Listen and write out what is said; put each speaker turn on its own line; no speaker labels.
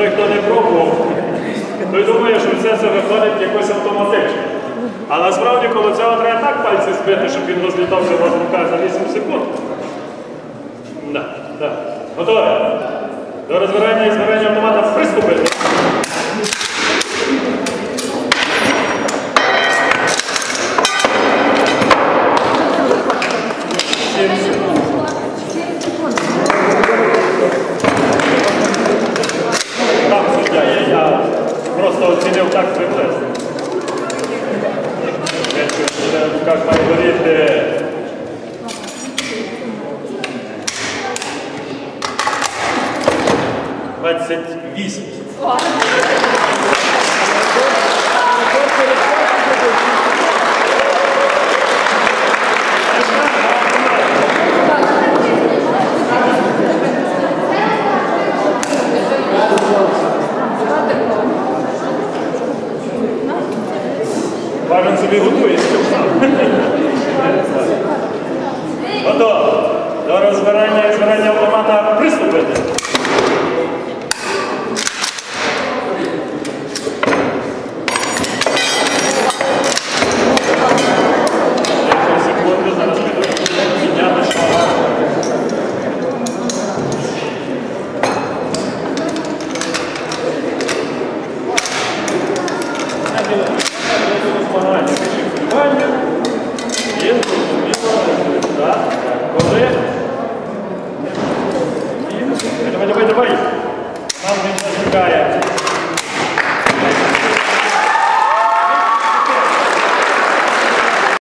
Той, хто не пробував, той думає, що все це виходить якось автоматично. А насправді, коли цього треба так пальці збити, щоб він розлітався в руках за 8 секунд. Да, да. Готові? До розбирання і збирання автомата руках. Двадцять вісім. Важен собі готується. Готово. До збирання, збирання автомата приступити.